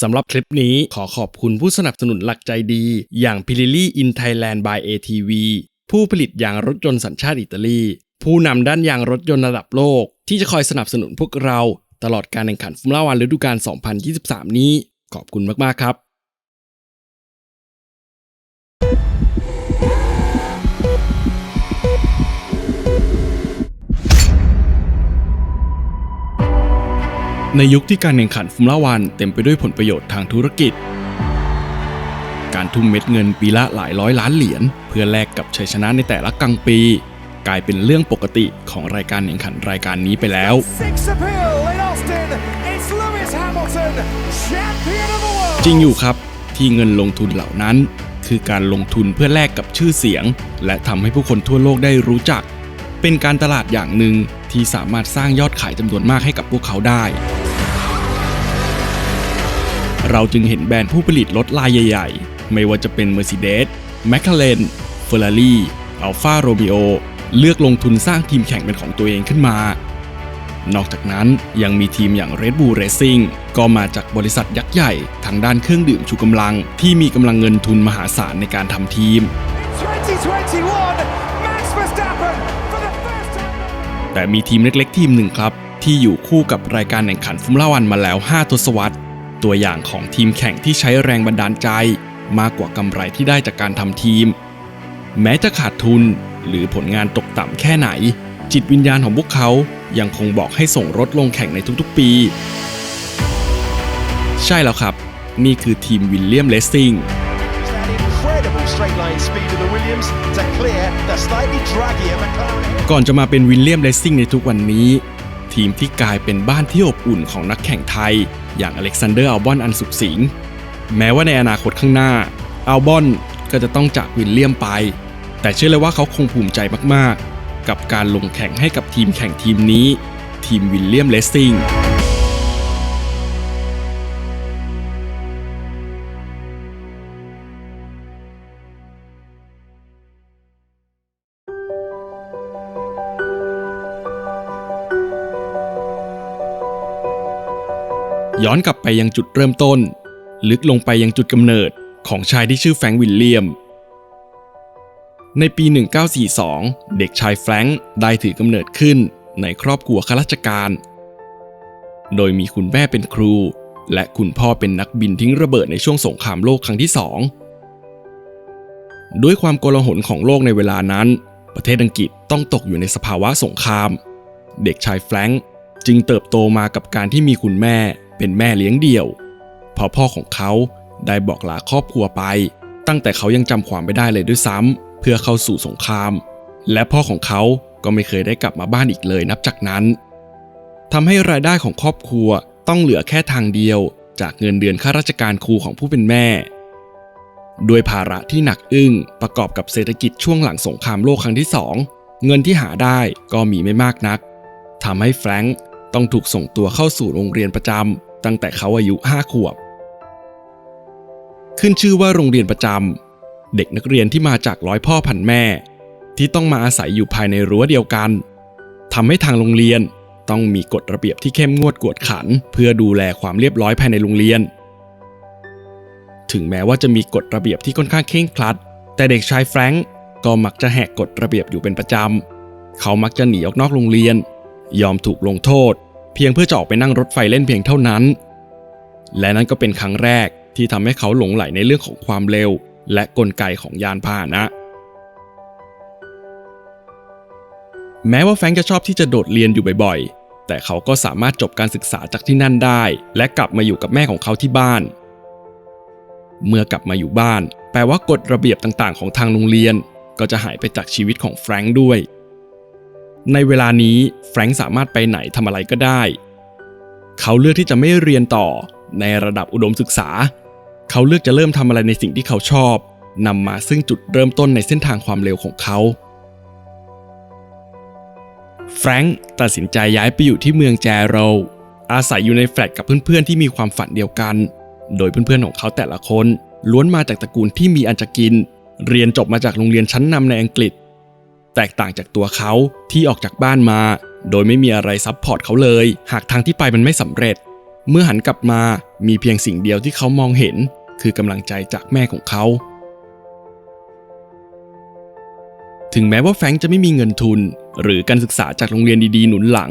สำหรับคลิปนี้ขอขอบคุณผู้สนับสนุนหลักใจดี อย่าง p i l i l i in Thailand by ATV ผู้ผลิตยางรถยนต์สัญชาติอิตาลี ผู้นำด้านยางรถยนต์ระดับโลก ที่จะคอยสนับสนุนพวกเรา ตลอดการแข่งขันฟุตบอลวันฤดูกาล 2023 นี้ ขอบคุณมาก ๆ ครับ ในยุคที่การแข่งขันฟอร์มูล่าวันเต็มไปด้วยผลประโยชน์ทางธุรกิจ การทุ่มเม็ดเงินปีละหลายร้อยล้านเหรียญเพื่อแลกกับชัยชนะในแต่ละกลางปี กลายเป็นเรื่องปกติของรายการแข่งขันรายการนี้ไปแล้ว Six appeal in Austin. It's Lewis Hamilton, champion of the world. จริงอยู่ครับที่เงินลงทุนเหล่านั้น คือการลงทุนเพื่อแลกกับชื่อเสียง และทำให้ผู้คนทั่วโลกได้รู้จัก เป็นการตลาดอย่างหนึ่งที่สามารถสร้างยอดขายจำนวนมากให้กับพวกเขาได้ เราจึงเห็นแบรนด์ผู้ผลิตรถลายใหญ่ ๆ ไม่ว่าจะเป็น Mercedes, McLaren, Ferrari, Alfa Romeo เลือกลงทุนสร้างทีมแข่งเป็นของตัวเองขึ้นมา นอกจากนั้นยังมีทีมอย่าง Red Bull Racing ก็มาจากบริษัทยักษ์ใหญ่ทางด้านเครื่องดื่มชูกำลังที่มีกำลังเงินทุนมหาศาลในการทำทีม 2021, แต่มีทีมเล็กๆ ทีมหนึ่งครับ ที่อยู่คู่กับรายการแข่งขันฟอร์มูล่าวันมาแล้ว 5 ทศวรรษ ตัวอย่างของทีมแข่งที่ใช้แรงบันดาลใจ มากกว่ากำไรที่ได้จากการทำทีม แม้จะขาดทุนหรือผลงานตกต่ำแค่ไหน จิตวิญญาณของพวกเขายังคงบอกให้ส่งรถลงแข่งในทุกๆปี ใช่แล้วครับ นี่คือทีมวิลเลียมเลสซิ่ง incredible straight line speed of the Williams ก่อนจะมาเป็นวิลเลียมเลสซิ่งในทุกวันนี้ ทีมที่กลายเป็นบ้านที่อบอุ่นของนักแข่งไทย อย่างอเล็กซานเดอร์อัลบอนอันสุขสิงห์แม้ว่าในอนาคตข้างหน้าอัลบอนก็จะต้องจากวิลเลียมไป แต่เชื่อเลยว่าเขาคงภูมิใจมากๆ กับการลงแข่งให้กับทีมแข่งทีมนี้ ทีมวิลเลียมเลสซิ่ง ย้อนกลับไปยังจุดเริ่มต้น ลึกลงไปยังจุดกำเนิดของชายที่ชื่อแฟรงวิลเลียม ในปี 1942 เด็กชายแฟรงค์ได้ถือกำเนิดขึ้นในครอบครัวข้าราชการ โดยมีคุณแม่เป็นครู และคุณพ่อเป็นนักบินทิ้งระเบิดในช่วงสงครามโลกครั้งที่สองด้วยความโกลาหลของโลกในเวลานั้น ประเทศอังกฤษต้องตกอยู่ในสภาวะสงคราม เด็กชายแฟรงค์จึงเติบโตมากับการที่มีคุณแม่ เป็นแม่เลี้ยงเดี่ยว พอพ่อของเขาได้บอกลาครอบครัวไป ตั้งแต่เขายังจำความไม่ได้เลยด้วยซ้ำเพื่อเข้าสู่สงคราม และพ่อของเขาก็ไม่เคยได้กลับมาบ้านอีกเลยนับจากนั้นทำให้รายได้ของครอบครัวต้องเหลือแค่ทางเดียว จากเงินเดือนข้าราชการครูของผู้เป็นแม่ด้วยภาระที่หนักอึ้งประกอบกับเศรษฐกิจช่วงหลังสงครามโลกครั้งที่สองเงินที่หาได้ก็มีไม่มากนักทำให้แฟรงค์ต้องถูกส่งตัวเข้าสู่โรงเรียนประจำ ตั้งแต่เขาอายุ5ขวบ ขึ้นชื่อว่าโรงเรียนประจำเด็กนักเรียนที่มาจากร้อยพ่อพันแม่ ที่ต้องมาอาศัยอยู่ภายในรั้วเดียวกันทำให้ทางโรงเรียนต้องมีกฎระเบียบที่เข้มงวดกวดขัน เพื่อดูแลความเรียบร้อยภายในโรงเรียน ถึงแม้ว่าจะมีกฎระเบียบที่ค่อนข้างเคร่งครัด แต่เด็กชายแฟรงก์ก็มักจะแหกกฎระเบียบอยู่เป็นประจำ เขามักจะหนีออกนอกโรงเรียน ยอมถูกลงโทษ พียงเพื่อจะออกไปนั่งรถไฟเล่นเพียงเท่านั้น และนั่นก็เป็นครั้งแรกที่ทำให้เขาหลงไหลในเรื่องของความเร็ว และกลไกของยานพาหนะ แม้ว่าแฟรงก์จะชอบที่จะโดดเรียนอยู่บ่อยๆ แต่เขาก็สามารถจบการศึกษาจากที่นั่นได้ และกลับมาอยู่กับแม่ของเขาที่บ้าน เมื่อกลับมาอยู่บ้าน แปลว่ากฎระเบียบต่างๆ ของทางโรงเรียน ก็จะหายไปจากชีวิตของแฟรงก์ด้วย ในเวลานี้แฟรงก์สามารถไปไหนทำอะไรก็ได้ เขาเลือกที่จะไม่เรียนต่อในระดับอุดมศึกษา เขาเลือกจะเริ่มทำอะไรในสิ่งที่เขาชอบนำมาซึ่งจุดเริ่มต้นในเส้นทางความเร็วของเขาแฟรงก์ตัดสินใจย้ายไปอยู่ที่เมืองแจโรอาศัยอยู่ในแฟลตกับเพื่อนๆที่มีความฝันเดียวกัน โดยเพื่อนๆของเขาแต่ละคนล้วนมาจากตระกูลที่มีอันจะกิน เรียนจบมาจากโรงเรียนชั้นนำในอังกฤษ แตกต่างจากตัวเขาที่ออกจากบ้านมา โดยไม่มีอะไรซับพอร์ตเขาเลย หากทางที่ไปมันไม่สำเร็จ เมื่อหันกลับมามีเพียงสิ่งเดียวที่เขามองเห็น คือกำลังใจจากแม่ของเขา ถึงแม้ว่าแฟรงค์จะไม่มีเงินทุน หรือการศึกษาจากโรงเรียนดีๆ หนุนหลัง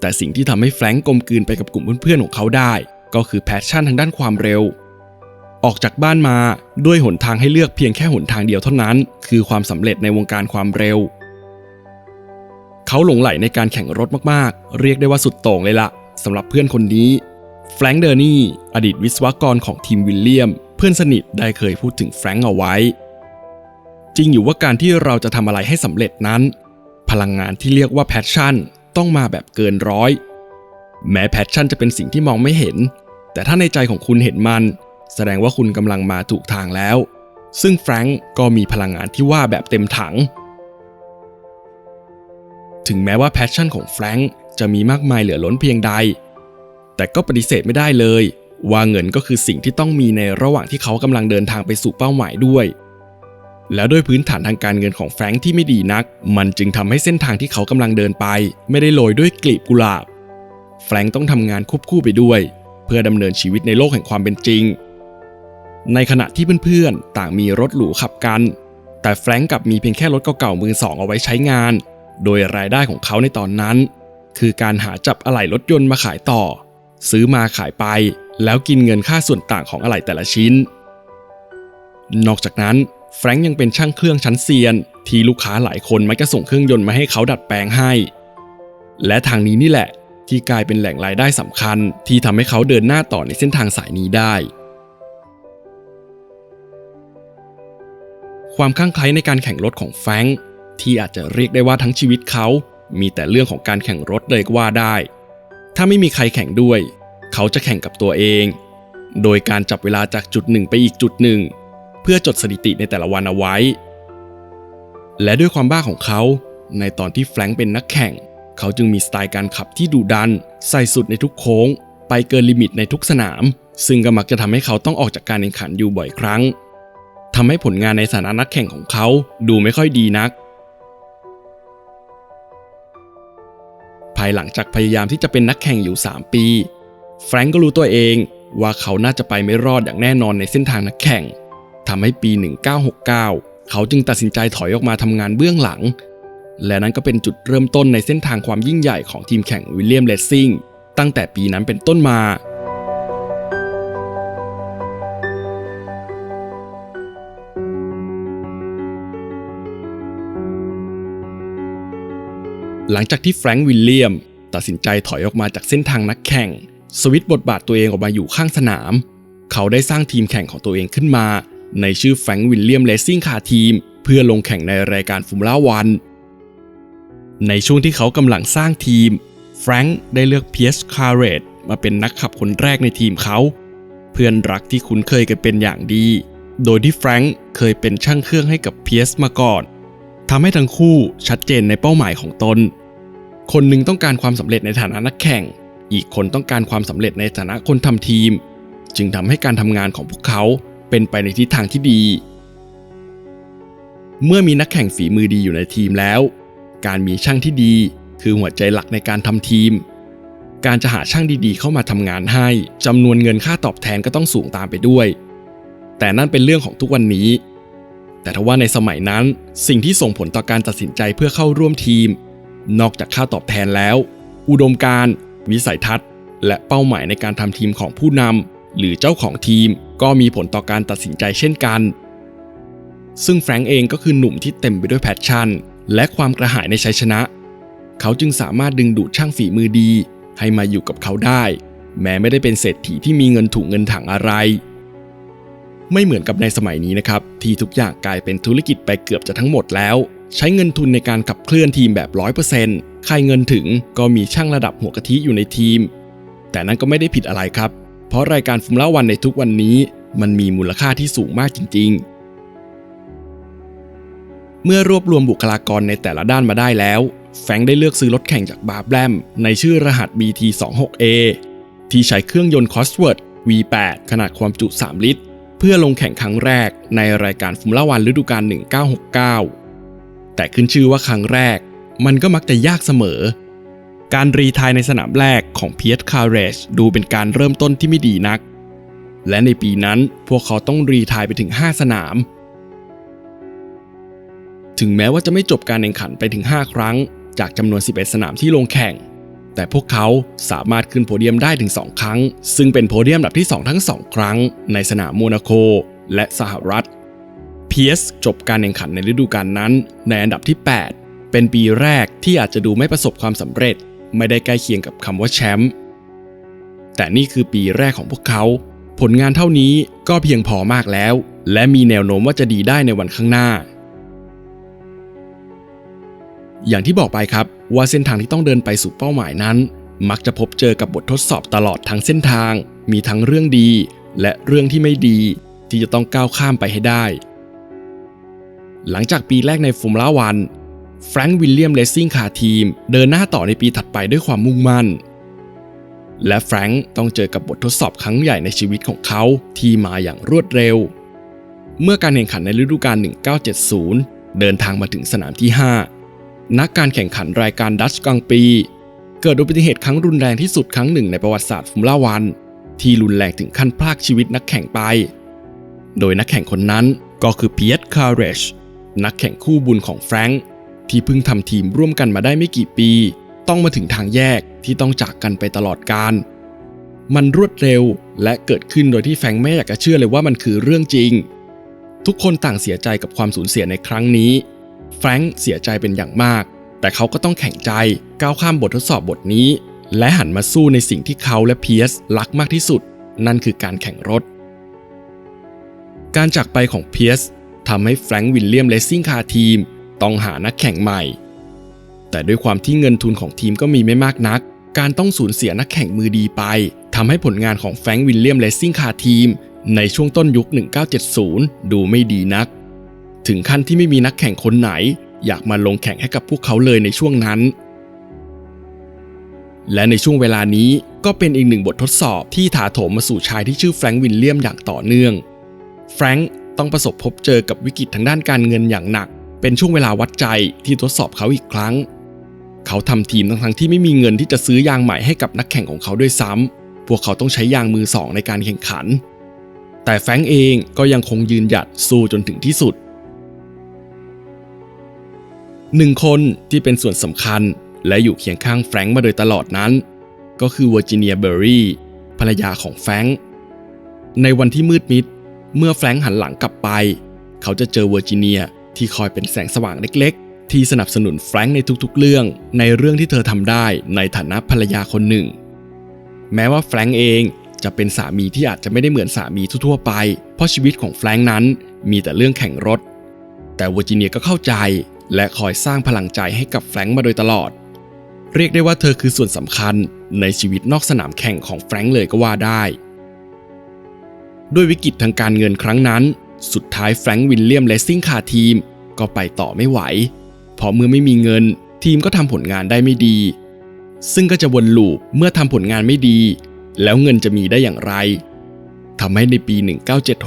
แต่สิ่งที่ทำให้แฟรงค์กลมกลืนไปกับกลุ่มเพื่อนๆของเขาได้ ก็คือแพชชั่นทางด้านความเร็ว ออกจากบ้านมาด้วยหนทางให้เลือกเพียงแค่หนทางเดียวเท่านั้น คือความสำเร็จในวงการความเร็ว เขาหลงไหลในการแข่งรถมากๆ เรียกได้ว่าสุดโต่งเลยละสำหรับเพื่อนคนนี้แฟรงค์เดอร์นี่อดีตวิศวกรของทีมวิลเลียม เพื่อนสนิทได้เคยพูดถึงแฟรงค์เอาไว้ จริงอยู่ว่าการที่เราจะทำอะไรให้สำเร็จนั้น พลังงานที่เรียกว่าแพชชั่นต้องมาแบบเกินร้อย แม้แพชชั่นจะเป็นสิ่งที่มองไม่เห็น แต่ถ้าในใจของคุณเห็นมัน แสดงว่าคุณกำลังมาถูกทางแล้ว ซึ่งแฟรงก์ก็มีพลังงานที่ว่าแบบเต็มถัง ถึงแม้ว่าแพชชั่นของแฟรงก์จะมีมากมายเหลือล้นเพียงใด แต่ก็ปฏิเสธไม่ได้เลย ว่าเงินก็คือสิ่งที่ต้องมีในระหว่างที่เขากำลังเดินทางไปสู่เป้าหมายด้วย แล้วด้วยพื้นฐานทางการเงินของแฟรงค์ที่ไม่ดีนัก มันจึงทำให้เส้นทางที่เขากำลังเดินไป ไม่ได้โรยด้วยกลีบกุหลาบ แฟรงค์ต้องทำงานควบคู่ไปด้วย เพื่อดำเนินชีวิตในโลกแห่งความเป็นจริง ในขณะที่เพื่อนๆ ต่างมีรถหรูขับกัน แต่แฟรงค์กับมีเพียงแค่รถเก่าๆมือสองเอาไว้ใช้งาน โดยรายได้ของเขาในตอนนั้น คือการหาจับอะไหล่รถยนต์มาขายต่อ ซื้อมาขายไป แล้วกินเงินค่าส่วนต่างของอะไหล่แต่ละชิ้น นอกจากนั้นแฟรงค์ยังเป็นช่างเครื่องชั้นเซียน ที่ลูกค้าหลายคนมักจะส่งเครื่องยนต์มาให้เขาดัดแปลงให้ และทางนี้นี่แหละ ที่กลายเป็นแหล่งรายได้สำคัญ ที่ทำให้เขาเดินหน้าต่อในเส้นทางสายนี้ได้ ความข้างไคล้ในการแข่งรถของแฟงที่อาจจะเรียกได้ว่าทั้งชีวิตเขา มีแต่เรื่องของการแข่งรถเลยก็ว่าได้ ถ้าไม่มีใครแข่งด้วย เขาจะแข่งกับตัวเอง โดยการจับเวลาจากจุดหนึ่งไปอีกจุดหนึ่ง เพื่อจดสถิติในแต่ละวันเอาไว้ และด้วยความบ้าของเขา ในตอนที่แฟรงค์เป็นนักแข่ง เขาจึงมีสไตล์การขับที่ดุดัน ใส่สุดในทุกโค้ง ไปเกินลิมิตในทุกสนาม ซึ่งก็มักจะทำให้เขาต้องออกจากการแข่งขันอยู่บ่อยครั้ง ทำให้ผลงานในสานะนักแข่งของเขาดูไม่ค่อยดีนัก ภายหลังจากพยายามที่จะเป็นนักแข่งอยู่ 3 ปี แฟรงก์ก็รู้ตัวเองว่าเขาน่าจะไปไม่รอดอย่างแน่นอนในเส้นทางนักแข่งทำให้ปี 1969 เขาจึงตัดสินใจถอยออกมาทำงานเบื้องหลัง และนั้นก็เป็นจุดเริ่มต้นในเส้นทางความยิ่งใหญ่ของทีมแข่งวิลเลียมเลสซิงตั้งแต่ปีนั้นเป็นต้นมา หลังจากที่แฟรงค์วิลเลียม ตัดสินใจถอยออกมาจากเส้นทางนักแข่ง สวิตบทบาทตัวเองออกมาอยู่ข้างสนาม เขาได้สร้างทีมแข่งของตัวเองขึ้นมา ในชื่อแฟรงค์วิลเลียมเลสซิ่งคาทีม เพื่อลงแข่งในรายการฟูมล่าวัน ในช่วงที่เขากำลังสร้างทีมแฟรงค์ได้เลือกเพียสคาร์เรตมาเป็นนักขับคนแรกในทีมเขา เพื่อนรักที่คุ้นเคยกันเป็นอย่างดี โดยที่แฟรงค์เคยเป็นช่างเครื่องให้กับเพียสมาก่อน ทำให้ทั้งคู่ชัดเจนในเป้าหมายของตน คนหนึ่งต้องการความสำเร็จในฐานะนักแข่ง อีกคนต้องการความสำเร็จในฐานะคนทำทีม จึงทำให้การทำงานของพวกเขาเป็นไปในทิศทางที่ดี เมื่อมีนักแข่งฝีมือดีอยู่ในทีมแล้ว การมีช่างที่ดีคือหัวใจหลักในการทำทีม การจะหาช่างดีๆ เข้ามาทำงานให้จำนวนเงินค่าตอบแทนก็ต้องสูงตามไปด้วย แต่นั่นเป็นเรื่องของทุกวันนี้ แต่ทว่าในสมัยนั้น สิ่งที่ส่งผลต่อการตัดสินใจเพื่อเข้าร่วมทีม นอกจากค่าตอบแทนแล้ว อุดมการวิสัยทัศน์ และเป้าหมายในการทำทีมของผู้นำหรือเจ้าของทีม ก็มีผลต่อการตัดสินใจเช่นกัน ซึ่งแฟรงก์เองก็คือหนุ่มที่เต็มไปด้วยแพชชั่น และความกระหายในชัยชนะ เขาจึงสามารถดึงดูดช่างฝีมือดี ให้มาอยู่กับเขาได้ แม้ไม่ได้เป็นเศรษฐีที่มีเงินถุงเงินถังอะไร ไม่เหมือนกับในสมัยนี้นะครับ ที่ทุกอย่างกลายเป็นธุรกิจไปเกือบจะทั้งหมดแล้ว ใช้เงินทุนในการขับเคลื่อนทีมแบบ 100%ใครเงินถึงก็มีช่างระดับหัวกะทิอยู่ในทีม แต่นั้นก็ไม่ได้ผิดอะไรครับ เพราะรายการฟอร์มูล่าวันในทุกวันนี้ มันมีมูลค่าที่สูงมากจริง ๆ เมื่อรวบรวมบุคลากรในแต่ละด้านมาได้แล้ว แฟงได้เลือกซื้อรถแข่งจากบาร์แบมในชื่อรหัส BT26A ที่ใช้เครื่องยนต์ Cosworth V8 ขนาดความจุ 3 ลิตร เพื่อลงแข่งครั้งแรกในรายการฟอร์มูล่าวันฤดูกาล 1969 แต่ขึ้นชื่อว่าครั้งแรก มันก็มักจะยากเสมอ การรีทายในสนามแรกของเพียร์คาร์เรชดูเป็นการเริ่มต้นที่ไม่ดีนัก และในปีนั้นพวกเขาต้องรีทายไปถึง 5 สนาม ถึงแม้ว่าจะไม่จบการแข่งขันไปถึง 5 ครั้ง จากจำนวน 11 สนามที่ลงแข่ง แต่พวกเขาสามารถขึ้นโพเดียมได้ถึง 2 ครั้ง ซึ่งเป็นโพเดียมลำดับที่ 2 ทั้ง 2 ครั้ง ในสนามโมนาโกและสหรัฐเพียสจบการแข่งขันในฤดูกาลนั้น ในอันดับที่ 8 เป็นปีแรกที่อาจจะดูไม่ประสบความสำเร็จ ไม่ได้ใกล้เคียงกับคำว่าแชมป์แต่นี่คือปีแรกของพวกเขา ผลงานเท่านี้ก็เพียงพอมากแล้ว และมีแนวโน้มว่าจะดีได้ในวันข้างหน้า อย่างที่บอกไปครับ ว่าเส้นทางที่ต้องเดินไปสู่เป้าหมายนั้น มักจะพบเจอกับบททดสอบตลอดทั้งเส้นทาง มีทั้งเรื่องดี และเรื่องที่ไม่ดี ที่จะต้องก้าวข้ามไปให้ได้ หลังจากปีแรกในฟอร์มูล่าวันแฟรงค์วิลเลียมเลสซิ่งคาทีม เดินหน้าต่อในปีถัดไปด้วยความมุ่งมั่น และแฟรงค์ต้องเจอกับบททดสอบครั้งใหญ่ในชีวิตของเขาที่มาอย่างรวดเร็ว เมื่อการแข่งขันในฤดูกาล1970 เดินทางมาถึงสนามที่ 5 นักการแข่งขันรายการดัชกลางปี เกิดอุบัติเหตุครั้งรุนแรงที่สุดครั้งหนึ่งในประวัติศาสตร์ฟอร์มูล่าวัน ที่รุนแรงถึงขั้นพรากชีวิตนักแข่งไป โดยนักแข่งคนนั้นก็คือเพียร์คาร์เรชนักแข่งคู่บุญของแฟรงค์ที่เพิ่งทำทีมร่วมกันมาได้ไม่กี่ปี ต้องมาถึงทางแยกที่ต้องจากกันไปตลอดกาลมันรวดเร็วและเกิดขึ้นโดยที่แฟงไม่อยากจะเชื่อเลยว่ามันคือเรื่องจริง ทุกคนต่างเสียใจกับความสูญเสียในครั้งนี้ ฟรงค์เสียใจเป็นอย่างมาก แต่เขาก็ต้องแข่งใจก้าวข้ามบททดสอบบทนี้ และหันมาสู้ในสิ่งที่เขาและเพียสรักมากที่สุด นั่นคือการแข่งรถ การจากไปของเพียสทำให้แฟรงค์วิลเลียมเลสซิ่งคาร์ทีม ต้องหานักแข่งใหม่ แต่ด้วยความที่เงินทุนของทีมก็มีไม่มากนัก การต้องสูญเสียนักแข่งมือดีไปทำให้ผลงานของแฟรงค์วิลเลียมเลสซิ่งคาร์ทีม ในช่วงต้นยุค 1970 ดูไม่ดีนัก ถึงขั้นที่ไม่มีนักแข่งคนไหน อยากมาลงแข่งให้กับพวกเขาเลยในช่วงนั้น และในช่วงเวลานี้ก็เป็นอีกหนึ่งบททดสอบที่ถาโถมมาสู่ชายที่ชื่อแฟรงค์วิลเลียมอย่างต่อเนื่องแฟรงค์ต้องประสบพบเจอกับวิกฤตทางด้านการเงินอย่างหนัก เป็นช่วงเวลาวัดใจที่ทดสอบเขาอีกครั้ง เขาทำทีมทั้งๆที่ไม่มีเงินที่จะซื้อยางใหม่ให้กับนักแข่งของเขาด้วยซ้ำพวกเขาต้องใช้ยางมือสองในการแข่งขัน แต่แฟรงค์เองก็ยังคงยืนหยัดสู้จนถึงที่สุด หนึ่งคนที่เป็นส่วนสำคัญและอยู่เคียงข้างแฟรงค์มาโดยตลอดนั้น ก็คือเวอร์จิเนียเบอร์รี่ภรรยาของแฟรงค์ในวันที่มืดมิด เมื่อแฟรงค์หันหลังกลับไป เขาจะเจอเวอร์จิเนียที่คอยเป็นแสงสว่างเล็กๆ ที่สนับสนุนแฟรงค์ในทุกๆ เรื่อง ในเรื่องที่เธอทำได้ในฐานะภรรยาคนหนึ่ง แม้ว่าแฟรงค์เองจะเป็นสามีที่อาจจะไม่ได้เหมือนสามีทั่วๆไป เพราะชีวิตของแฟรงค์นั้นมีแต่เรื่องแข่งรถ แต่เวอร์จิเนียก็เข้าใจ และคอยสร้างพลังใจให้กับแฟรงค์มาโดยตลอด เรียกได้ว่าเธอคือส่วนสำคัญในชีวิตนอกสนามแข่งของแฟรงค์เลยก็ว่าได้ ด้วยวิกฤตทางการเงินครั้งนั้น สุดท้ายแฟรงค์วิลเลียมเลสซิ่งคาทีมก็ไปต่อไม่ไหว เพราะเมื่อไม่มีเงิน ทีมก็ทำผลงานได้ไม่ดี ซึ่งก็จะวนลูปเมื่อทำผลงานไม่ดี แล้วเงินจะมีได้อย่างไรทำให้ในปี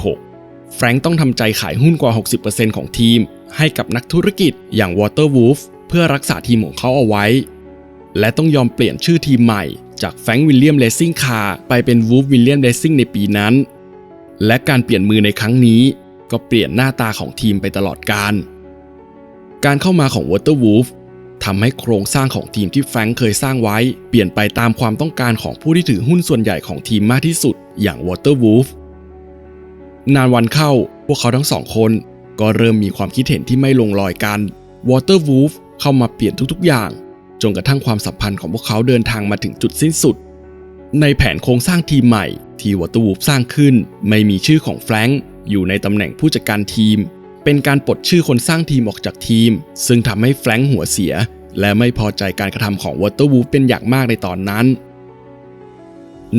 1976 แฟรงค์ต้องทำใจขายหุ้นกว่า 60%ของทีม ให้กับนักธุรกิจอย่าง Water Wolf เพื่อรักษาทีมของเขาเอาไว้ และต้องยอมเปลี่ยนชื่อทีมใหม่จากแฟงวิลเลียมเลสซิ่งคาร์ไปเป็น Wolf William Racing ในปีนั้น และการเปลี่ยนมือในครั้งนี้ ก็เปลี่ยนหน้าตาของทีมไปตลอดกาลการเข้ามาของ Water Wolf ทำให้โครงสร้างของทีมที่แฟงเคยสร้างไว้ เปลี่ยนไปตามความต้องการของผู้ที่ถือหุ้นส่วนใหญ่ของทีมมากที่สุดอย่าง Water Wolf นานวันเข้าพวกเขาทั้งสองคน ก็เริ่มมีความคิดเห็นที่ไม่ลงรอยกัน Water Wolf เข้ามาเปลี่ยนทุกๆอย่าง จนกระทั่งความสัมพันธ์ของพวกเขาเดินทางมาถึงจุดสิ้นสุด ในแผนโครงสร้างทีมใหม่ ที่ Water Wolf สร้างขึ้น ไม่มีชื่อของแฟรงค์อยู่ในตำแหน่งผู้จัดการทีม เป็นการปลดชื่อคนสร้างทีมออกจากทีม ซึ่งทำให้แฟรงค์หัวเสีย และไม่พอใจการกระทำของ Water Wolf เป็นอย่างมากในตอนนั้น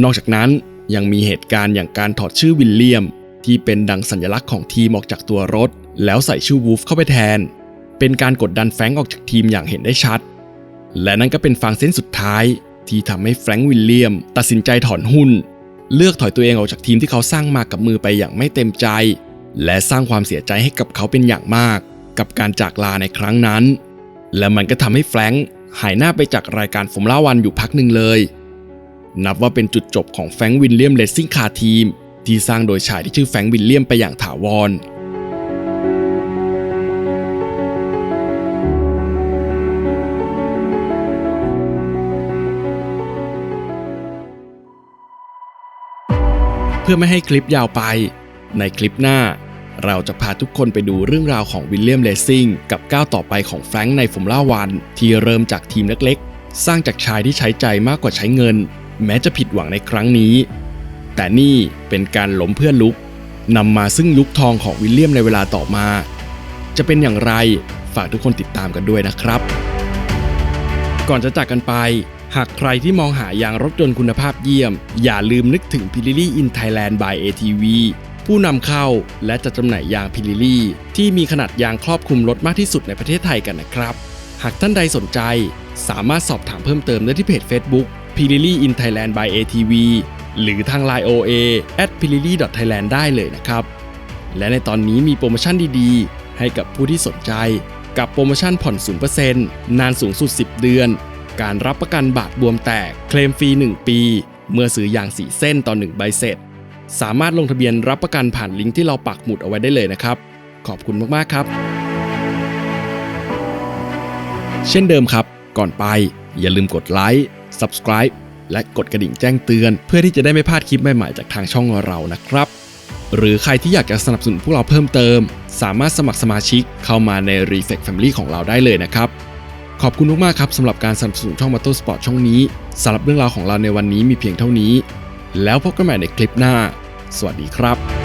นอกจากนั้นยังมีเหตุการณ์อย่างการถอดชื่อวิลเลียม ที่เป็นดังสัญลักษณ์ของทีมออกจากตัวรถ แล้วใส่ชื่อวูฟเข้าไปแทน เป็นการกดดันแฟรงก์ออกจากทีมอย่างเห็นได้ชัด และนั่นก็เป็นฟางเส้นสุดท้ายที่ทำให้แฟรงก์วิลเลียม ตัดสินใจถอนหุ้น เลือกถอยตัวเองออกจากทีมที่เขาสร้างมากับมือไปอย่างไม่เต็มใจ และสร้างความเสียใจให้กับเขาเป็นอย่างมาก กับการจากลาในครั้งนั้น และมันก็ทำให้แฟรงก์หายหน้าไปจากรายการฟอร์มล่าวันอยู่พักหนึ่งเลย นับว่าเป็นจุดจบของแฟรงค์วิลเลียมเลสซิ่งคาทีม ที่สร้างโดยชายที่ชื่อแฟรงค์วิลเลียมไปอย่างถาวร พื่อไม่ให้คลิปยาวไป ในคลิปหน้า เราจะพาทุกคนไปดูเรื่องราวของวิลเลียมเลสซิ่งกับก้าวต่อไปของแฟรงค์ในฟอร์มูล่าวันที่เริ่มจากทีมเล็กๆ สร้างจากชายที่ใช้ใจมากกว่าใช้เงิน แม้จะผิดหวังในครั้งนี้ แต่นี่เป็นการล้มเพื่อลุกนำมาซึ่งยุคทองของวิลเลียมในเวลาต่อมา จะเป็นอย่างไรฝากทุกคนติดตามกันด้วยนะครับ ก่อนจะจากกันไป หากใครที่มองหายางรถยนต์คุณภาพเยี่ยม อย่าลืมนึกถึง p i l i l i in Thailand by ATV ผู้นำเข้าและจัดจำหน่ายยาง p i l i l i ที่มีขนาดยางครอบคลุมรถมากที่สุดในประเทศไทยกันนะครับ หากท่านใดสนใจ สามารถสอบถามเพิ่มเติมได้ที่เพจ Facebook p i l i l i in Thailand by ATV หรือทาง Line OA at p i l i l i thailand ได้เลยนะครับ และในตอนนี้มีโปรโมชั่นดีๆ ให้กับผู้ที่สนใจ กับโปรโมชั่นผ่อน 0%นานสูงสุด 10 เดือน การรับประกันบาดบวมแตก เคลมฟรี 1 ปี เมื่อซื้อยางสีเส้นต่อ 1 ใบเสร็จ สามารถลงทะเบียนรับประกันผ่านลิงก์ที่เราปักหมุดเอาไว้ได้เลยนะครับ ขอบคุณมากๆครับ เช่นเดิมครับ ก่อนไป อย่าลืมกดไลค์ Subscribe และกดกระดิ่งแจ้งเตือน เพื่อที่จะได้ไม่พลาดคลิปใหม่ๆจากทางช่องเรานะครับ หรือใครที่อยากจะสนับสนุนพวกเราเพิ่มเติม สามารถสมัครสมาชิกเข้ามาใน Reflect Family ของเราได้เลยนะครับ ขอบคุณมากๆครับสำหรับการสนับสนุนช่อง Motor Sport ช่องนี้สำหรับเรื่องราวของเราในวันนี้มีเพียงเท่านี้ แล้วพบกันใหม่ในคลิปหน้า สวัสดีครับ